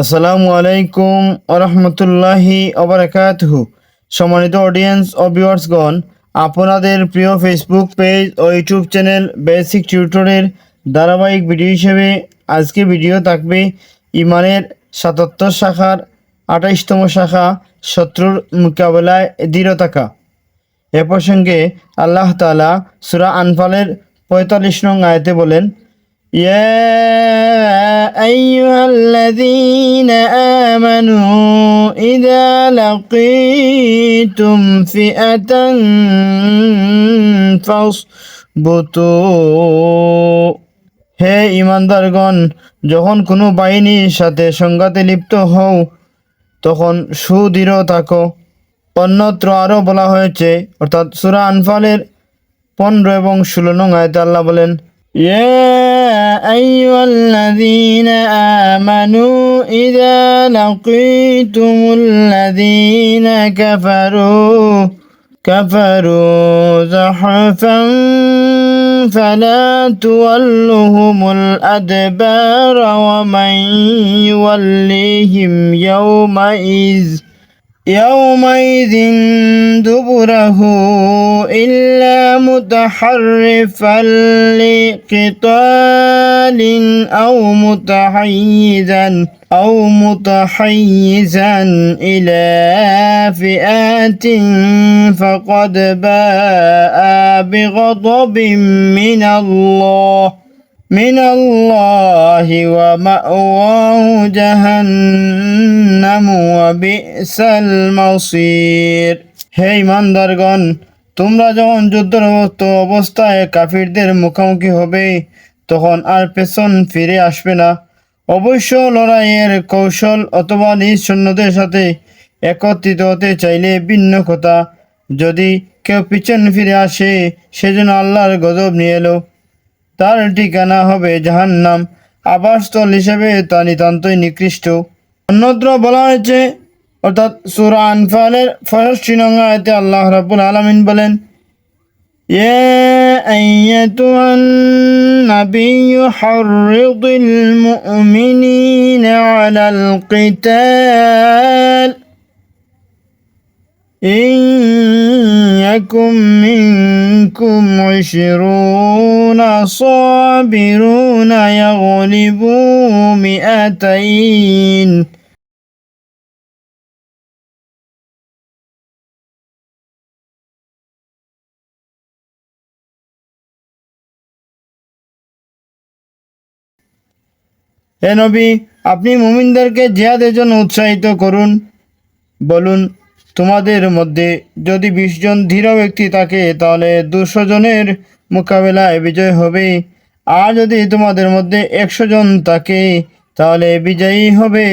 আসসালামু আলাইকুম আরহামতুল্লাহি অবরাকাতহু সম্মানিত অডিয়েন্স ও ভিউয়ার্সগণ আপনাদের প্রিয় ফেসবুক পেজ ও ইউটিউব চ্যানেল বেসিক টিউটরের ধারাবাহিক ভিডিও হিসেবে আজকে ভিডিও থাকবে ইমানের সাতাত্তর শাখার আঠাইশতম শাখা শত্রুর মোকাবেলায় দৃঢ় থাকা। এ প্রসঙ্গে আল্লাহ তালা সুরা আনফালের পঁয়তাল্লিশ নং আয়াতে বলেন يا أيها الذين آمنوا إذا لقيتم فئة فاصبتوا হে ইমানদারগণ যখন কোনো বাহিনীর সাথে সংঘাতে লিপ্ত হও তখন সুদৃঢ় থাকো অন্যত্র আরও বলা হয়েছে অর্থাৎ সুরা আনফালের পনেরো এবং ষোলো নং আয়তে আল্লাহ বলেন يا أيها الذين آمنوا إذا لقيتم الذين كفروا كفروا زحفا فلا تولهم الأدبار ومن يوليهم يومئذ يومئذ دبره إلا متحرفا لقتال أو متحيزا أو متحيزا إلى فئات فقد باء بغضب من الله. من الله ومأواه جهنم وبئس المصير হে ইমানদারগণ তোমরা যখন যুদ্ধরত অবস্থায় কাফিরদের মুখোমুখি হবে তখন আর পেছন ফিরে আসবে না অবশ্য লড়াইয়ের কৌশল অথবা নিজ সৈন্যদের সাথে একত্রিত হতে চাইলে ভিন্ন কথা যদি কেউ পিছন ফিরে আসে সেজন্য আল্লাহর গজব নিয়ে এলো তার ঠিকানা হবে জাহান্নাম আবাসস্থল হিসেবে তা নিতান্তই নিকৃষ্ট অন্যত্র বলা হয়েছে অর্থাৎ সুরা আনফালের ফরস্টি নঙ্গায়তে আল্লাহ রাব্বুল আলামিন বলেন يا أيتها النبي حرض المؤمنين على القتال إن يكن منكم عشرون صابرون يغلبوا مئتين হে নবী আপনি মুমিনদেরকে জিহাদের জন্য উৎসাহিত করুন বলুন তোমাদের মধ্যে যদি বিশ জন ধীর ব্যক্তি থাকে, তাহলে দুশো জনের মোকাবেলায় বিজয় হবে। আর যদি তোমাদের মধ্যে একশো জন থাকে, তাহলে বিজয়ী হবে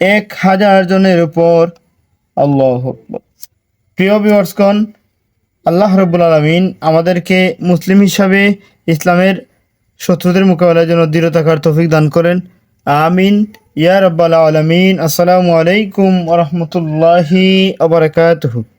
এক হাজার জনের উপর। আল্লাহ প্রিয় বিবর্সকন আল্লাহ রব্বুল আলমিন আমাদেরকে মুসলিম হিসাবে ইসলামের শত্রুদের মোকাবেলার জন্য দৃঢ় থাকার তৌফিক দান করেন। আমিন। ইয়া রব্বাল আলমিন। আসসালামু আলাইকুম রহমতুল্লাহি আবরকাতহু